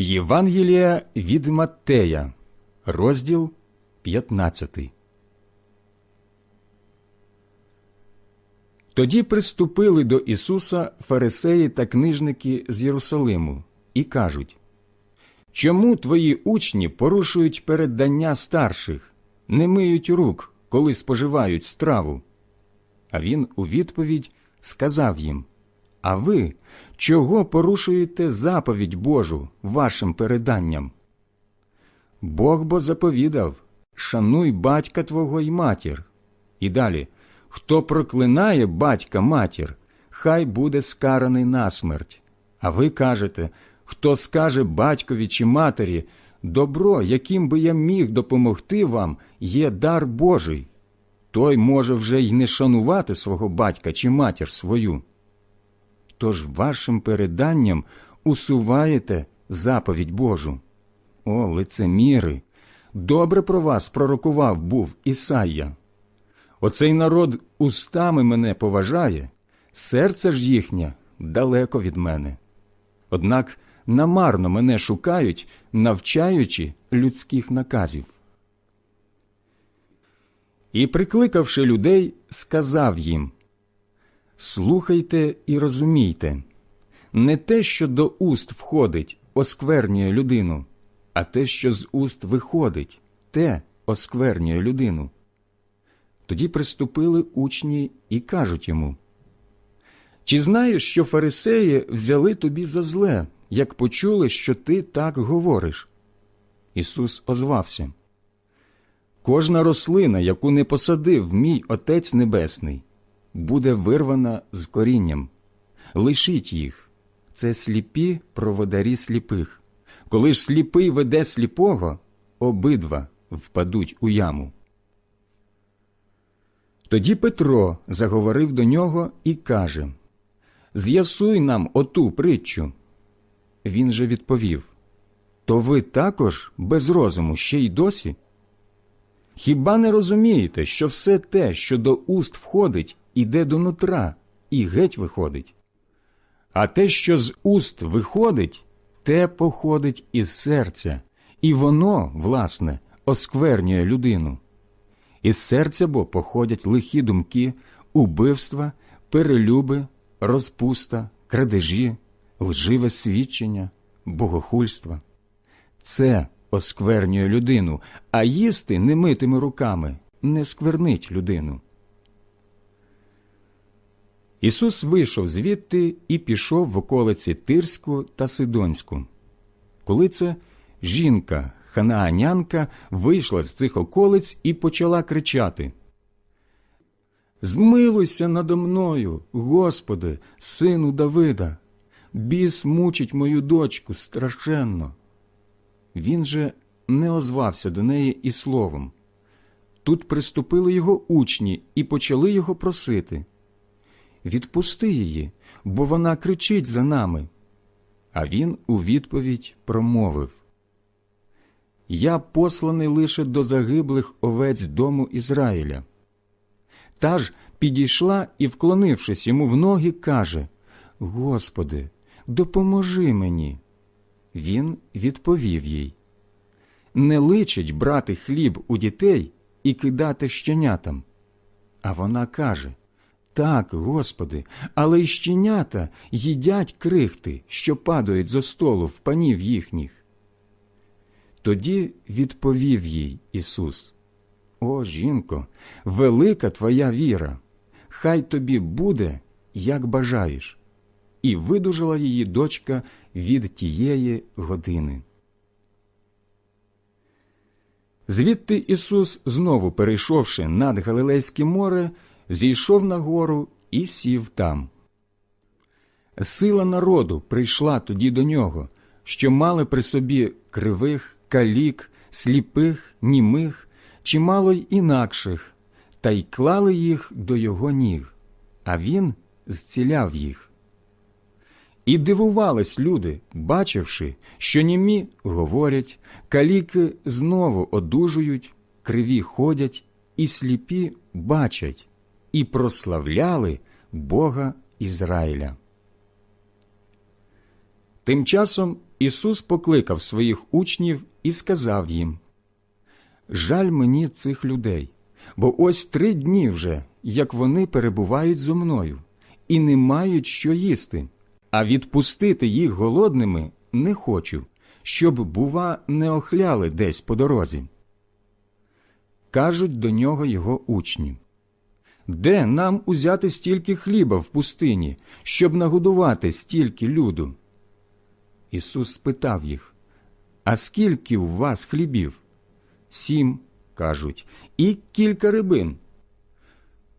Євангелія від Маттея, розділ 15. Тоді приступили до Ісуса фарисеї та книжники з Єрусалиму і кажуть Чому твої учні порушують переддання старших, не миють рук, коли споживають страву? А він у відповідь сказав їм А ви чого порушуєте заповідь Божу вашим переданням? Бог бо заповідав Шануй батька твого й матір. І далі Хто проклинає батька матір, хай буде скараний насмерть. А ви кажете, хто скаже батькові чи матері, добро, яким би я міг допомогти вам, є дар Божий. Той може вже й не шанувати свого батька чи матір свою. Тож вашим переданням усуваєте заповідь Божу. О, лицеміри! Добре про вас пророкував був Ісайя. Оцей народ устами мене поважає, серце ж їхнє далеко від мене. Однак намарно мене шукають, навчаючи людських наказів. І, прикликавши людей, сказав їм Слухайте і розумійте, не те, що до уст входить, осквернює людину, а те, що з уст виходить, те осквернює людину. Тоді приступили учні і кажуть йому Чи знаєш, що фарисеї взяли тобі за зле, як почули, що ти так говориш? Ісус озвався Кожна рослина, яку не посадив мій Отець Небесний, буде вирвана з корінням. Лишіть їх це сліпі проводарі сліпих. Коли ж сліпий веде сліпого, обидва впадуть у яму. Тоді Петро заговорив до нього і каже З'ясуй нам оту притчу. Він же відповів То ви також без розуму ще й досі? Хіба не розумієте, що все те, що до уст входить, іде до нутра і геть виходить? А те, що з уст виходить, те походить із серця, і воно, власне, осквернює людину. Із серця бо походять лихі думки, убивства, перелюби, розпуста, крадежі, лживе свідчення, богохульства. Це осквернює людину, а їсти немитими руками не сквернить людину. Ісус вийшов звідти і пішов в околиці Тирську та Сидонську. Коли це жінка ханаанянка вийшла з цих околиць і почала кричати Змилуйся надо мною, Господи, сину Давида, біс мучить мою дочку страшенно. Він же не озвався до неї і словом. Тут приступили його учні і почали його просити Відпусти її, бо вона кричить за нами. А він у відповідь промовив я посланий лише до загиблих овець дому Ізраїля. Та ж підійшла і, вклонившись йому в ноги, каже Господи, допоможи мені. Він відповів їй Не личить брати хліб у дітей і кидати щенятам. А вона каже Так, Господи, але й щенята їдять крихти, що падають зо столу в панів їхніх. Тоді відповів їй Ісус О жінко, велика твоя віра, хай тобі буде, як бажаєш, і видужала її дочка від тієї години. Звідти Ісус, знову перейшовши над Галилейське море, зійшов на гору і сів там. Сила народу прийшла тоді до нього, що мали при собі кривих, калік, сліпих, німих, чимало й інакших, та й клали їх до його ніг, а він зціляв їх. І дивувались люди, бачивши, що німі говорять, каліки знову одужують, криві ходять, і сліпі бачать, і прославляли Бога Ізраїля. Тим часом Ісус покликав своїх учнів і сказав їм Жаль мені цих людей, бо ось три дні вже, як вони перебувають зо мною, і не мають що їсти, а відпустити їх голодними не хочу, щоб, бува, не охляли десь по дорозі. Кажуть до нього його учні Де нам узяти стільки хліба в пустині, щоб нагодувати стільки люду? Ісус спитав їх А скільки у вас хлібів? Сім, кажуть, і кілька рибин.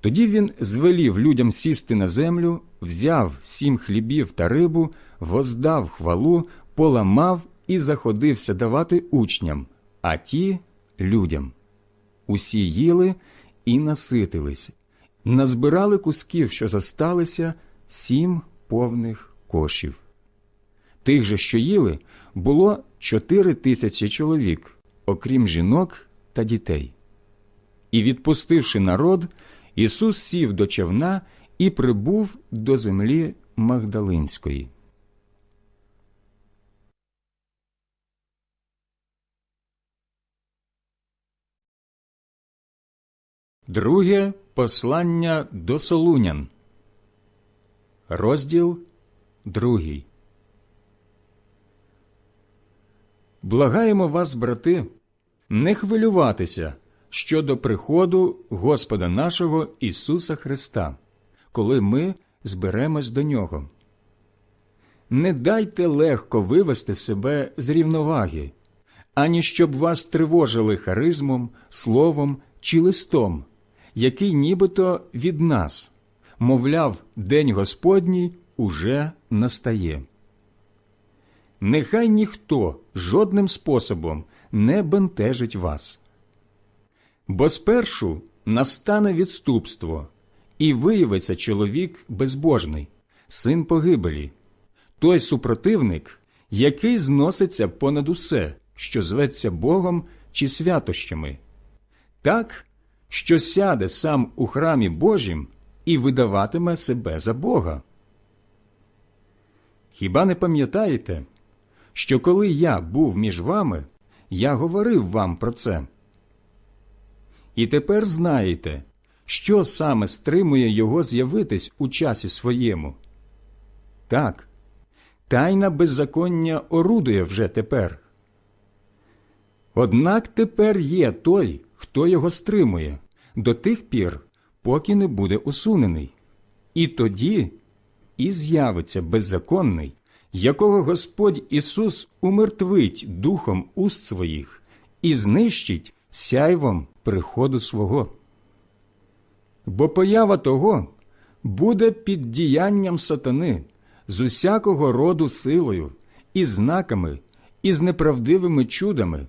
Тоді він звелів людям сісти на землю, взяв сім хлібів та рибу, воздав хвалу, поламав і заходився давати учням, а ті людям. Усі їли і наситились, назбирали кусків, що зосталися, сім повних кошів. Тих же, що їли, було чотири тисячі чоловік, окрім жінок та дітей. І, відпустивши народ, Ісус сів до човна і прибув до землі Магдалинської. Друге послання до Солунян. Розділ другий. Благаємо вас, брати, не хвилюватися щодо приходу Господа нашого Ісуса Христа, коли ми зберемось до Нього. Не дайте легко вивести себе з рівноваги, ані щоб вас тривожили харизмом, словом чи листом, який нібито від нас, мовляв, День Господній уже настає. Нехай ніхто жодним способом не бентежить вас. Бо спершу настане відступство, і виявиться чоловік безбожний, син погибелі, той супротивник, який зноситься понад усе, що зветься Богом чи святощами, так, що сяде сам у храмі Божім і видаватиме себе за Бога. Хіба не пам'ятаєте, що коли я був між вами, я говорив вам про це? І тепер знаєте, що саме стримує його з'явитись у часі своєму. Так, тайна беззаконня орудує вже тепер. Однак тепер є той, хто його стримує, до тих пір, поки не буде усунений. І тоді і з'явиться беззаконний, якого Господь Ісус умертвить духом уст своїх і знищить сяйвом приходу свого. Бо поява того буде під діянням сатани з усякого роду силою, і знаками, і з неправдивими чудами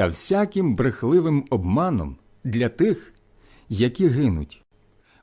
та всяким брехливим обманом для тих, які гинуть,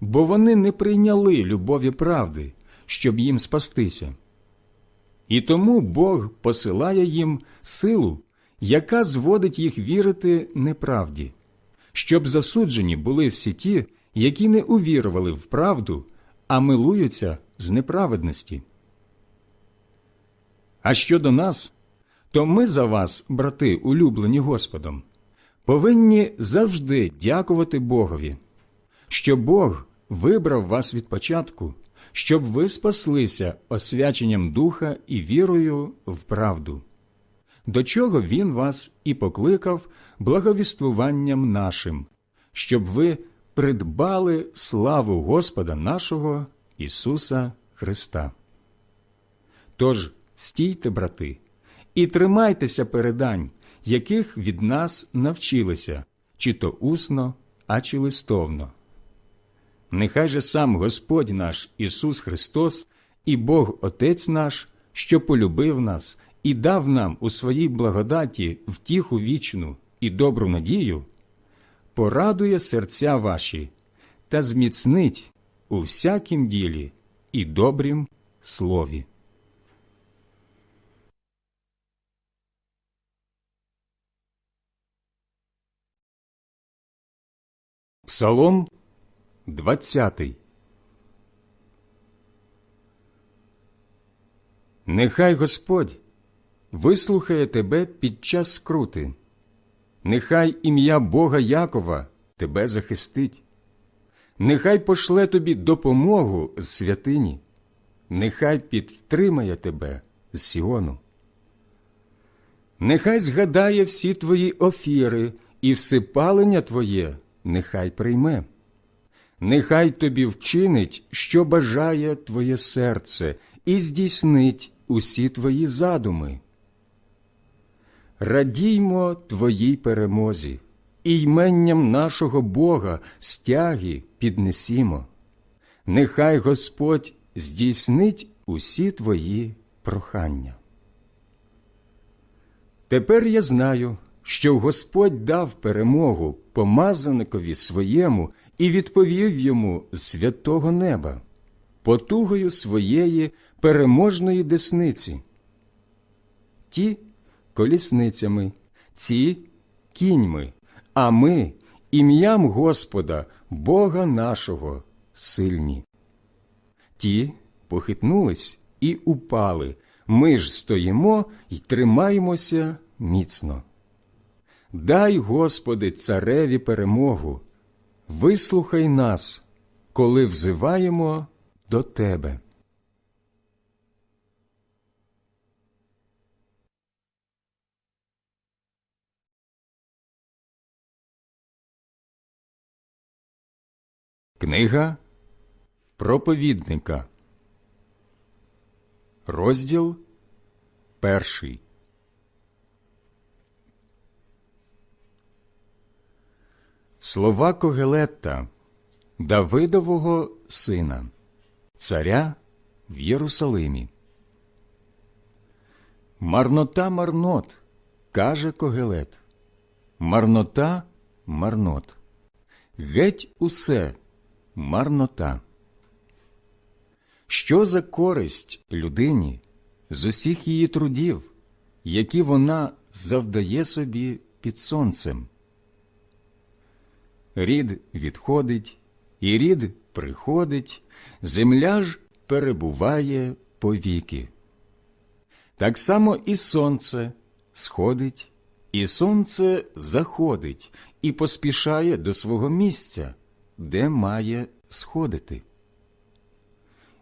бо вони не прийняли любові правди, щоб їм спастися. І тому Бог посилає їм силу, яка зводить їх вірити неправді, щоб засуджені були всі ті, які не увірували в правду, а милуються з неправедності. А щодо нас, то ми за вас, брати, улюблені Господом, повинні завжди дякувати Богові, що Бог вибрав вас від початку, щоб ви спаслися освяченням духа і вірою в правду, до чого Він вас і покликав благовіствуванням нашим, щоб ви придбали славу Господа нашого Ісуса Христа. Тож стійте, брати, і тримайтеся передань, яких від нас навчилися, чи то усно, а чи листовно. Нехай же сам Господь наш Ісус Христос і Бог Отець наш, що полюбив нас і дав нам у своїй благодаті втіху вічну і добру надію, порадує серця ваші та зміцнить у всякім ділі і добрім слові. Псалом 20 Нехай Господь вислухає тебе під час скрути. Нехай ім'я Бога Якова тебе захистить. Нехай пошле тобі допомогу з святині, нехай підтримає тебе з Сіону. Нехай згадає всі твої офіри і всипалення твоє, нехай прийме. Нехай тобі вчинить, що бажає твоє серце, і здійснить усі твої задуми. Радіймо твоїй перемозі, і йменням нашого Бога стяги піднесімо. Нехай Господь здійснить усі твої прохання. Тепер я знаю, що Господь дав перемогу помазаникові своєму і відповів йому з святого неба, потугою своєї переможної десниці. Ті колісницями, ці кіньми, а ми ім'ям Господа, Бога нашого, сильні. Ті похитнулись і упали, ми ж стоїмо й тримаємося міцно. Дай, Господи, цареві перемогу, вислухай нас, коли взиваємо до Тебе. Книга проповідника, розділ перший. Слова Когелетта, Давидового сина, царя в Єрусалимі. Марнота марнот, каже Когелет. Марнота марнот. Геть усе марнота. Що за користь людині з усіх її трудів, які вона завдає собі під сонцем? Рід відходить, і рід приходить, земля ж перебуває повіки. Так само і сонце сходить, і сонце заходить і поспішає до свого місця, де має сходити.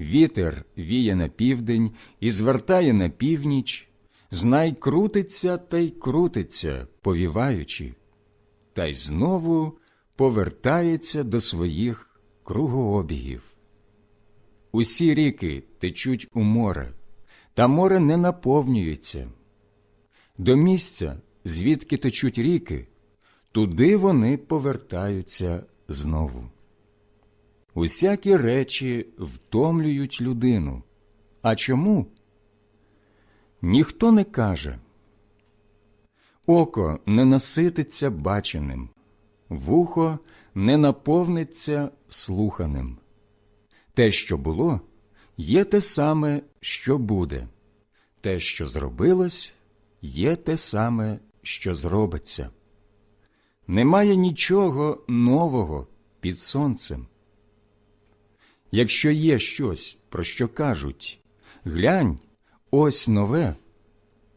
Вітер віє на південь і звертає на північ, знай крутиться та й крутиться, повіваючи, та й знову повертається до своїх кругообігів. Усі ріки течуть у море, та море не наповнюється. До місця, звідки течуть ріки, туди вони повертаються знову. Усякі речі втомлюють людину. А чому? Ніхто не каже. Око не насититься баченим, вухо не наповниться слуханим. Те, що було, є те саме, що буде, те, що зробилось, є те саме, що зробиться. Немає нічого нового під сонцем. Якщо є щось, про що кажуть глянь, ось нове,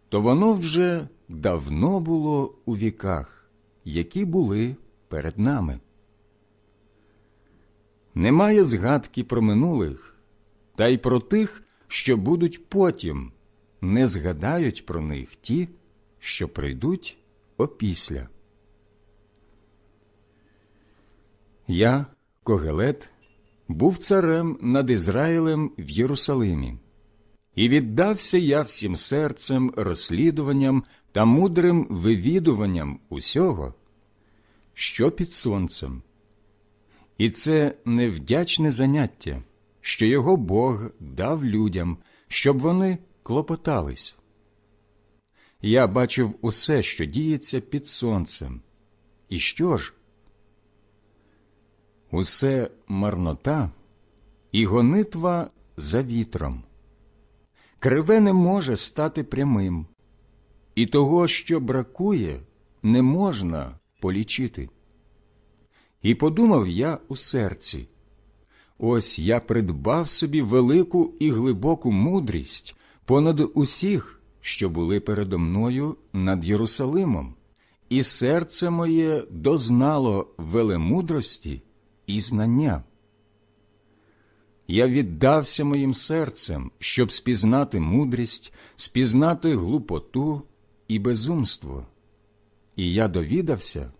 то воно вже давно було у віках, які були перед нами. Немає згадки про минулих, та й про тих, що будуть потім, не згадають про них ті, що прийдуть опісля. Я, Когелет, був царем над Ізраїлем в Єрусалимі, і віддався я всім серцем, розслідуванням та мудрим вивідуванням усього, що під сонцем. І це невдячне заняття, що його Бог дав людям, щоб вони клопотались. Я бачив усе, що діється під сонцем. І що ж? Усе марнота і гонитва за вітром. Криве не може стати прямим, і того, що бракує, не можна полічити. І подумав я у серці ось я придбав собі велику і глибоку мудрість понад усіх, що були передо мною над Єрусалимом, і серце моє дознало велемудрості і знання. Я віддався моїм серцем, щоб спізнати мудрість, спізнати глупоту і безумство. І я довідався,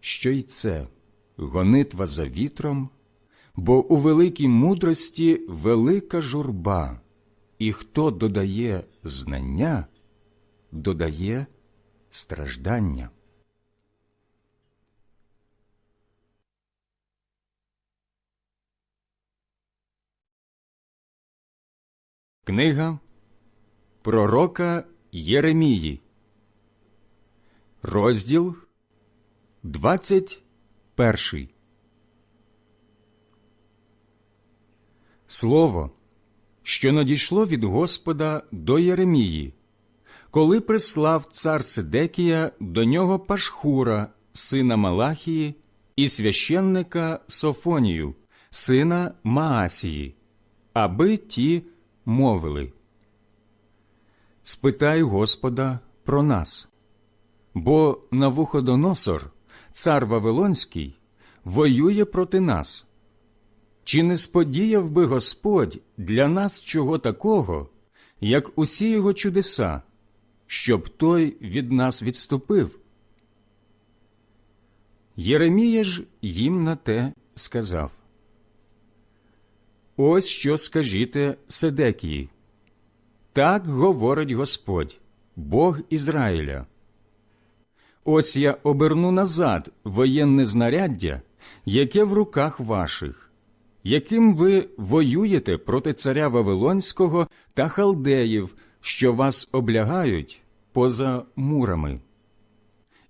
що й це гонитва за вітром, бо у великій мудрості велика журба, і хто додає знання, додає страждання. Книга Пророка Єремії, розділ 21 Слово, що надійшло від Господа до Єремії, коли прислав цар Сидекія до нього Пашхура, сина Малахії, і священника Софонію, сина Маасії, аби ті мовили. Спитай Господа про нас, бо Навуходоносор, цар Вавилонський, воює проти нас. Чи не сподіяв би Господь для нас чого такого, як усі його чудеса, щоб той від нас відступив? Єремія ж їм на те сказав Ось що скажіте Седекії. Так говорить Господь, Бог Ізраїля. Ось я оберну назад воєнне знаряддя, яке в руках ваших, яким ви воюєте проти царя Вавилонського та халдеїв, що вас облягають поза мурами,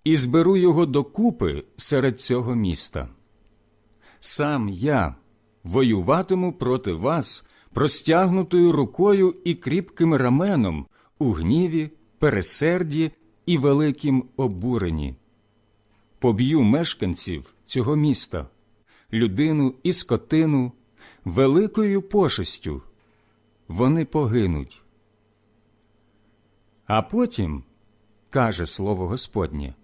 і зберу його докупи серед цього міста. Сам я воюватиму проти вас простягнутою рукою і кріпким раменом у гніві, пересерді і великім обуренні. Поб'ю мешканців цього міста, людину і скотину, великою пошестю. Вони погинуть. А потім, каже слово Господнє,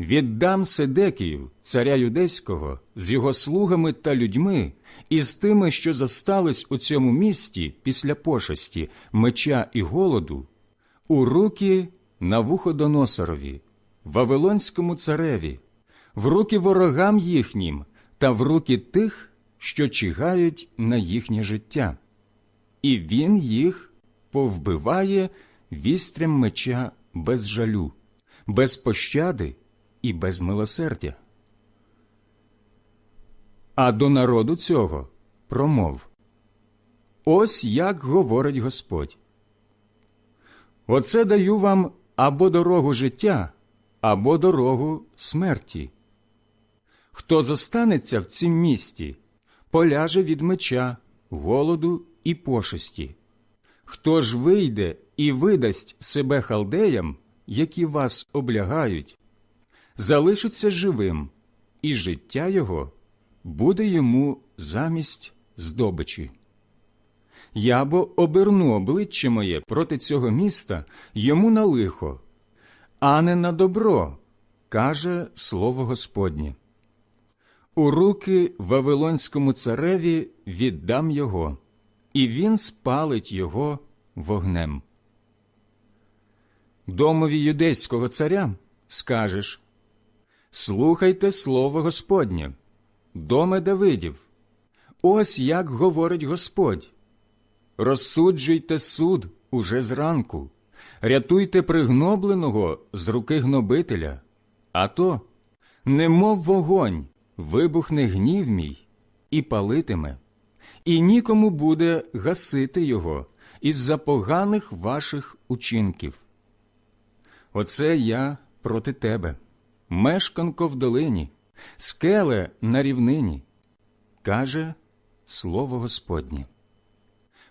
віддам Седекію, царя юдейського, з його слугами та людьми, і з тими, що зостались у цьому місті після пошесті, меча і голоду, у руки Навуходоносорові, Вавилонському цареві, в руки ворогам їхнім та в руки тих, що чигають на їхнє життя, і він їх повбиває вістрям меча без жалю, без пощади і без милосердя. А до народу цього промов Ось як говорить Господь. Оце даю вам або дорогу життя, або дорогу смерті. Хто зостанеться в цім місті, поляже від меча, голоду і пошесті. Хто ж вийде і видасть себе халдеям, які вас облягають, залишиться живим, і життя його буде йому замість здобичі. Я бо оберну обличчя моє проти цього міста йому на лихо, а не на добро, каже слово Господнє. У руки Вавилонському цареві віддам його, і він спалить його вогнем. Домові юдейського царя скажеш Слухайте слово Господнє, доме Давидів. Ось як говорить Господь. Розсуджуйте суд уже зранку, рятуйте пригнобленого з руки гнобителя, а то, немов вогонь, вибухне гнів мій і палитиме, і нікому буде гасити його із за поганих ваших учинків. Оце я проти тебе, мешканко в долині, скеле на рівнині, каже слово Господнє.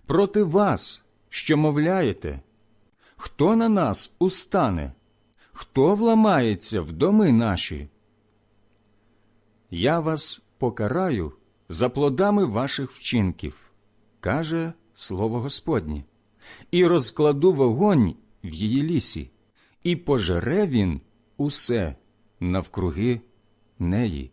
Проти вас, що мовляєте, хто на нас устане, хто вламається в доми наші? Я вас покараю за плодами ваших вчинків, каже слово Господнє, і розкладу вогонь в її лісі, і пожере він усе навкруги неї.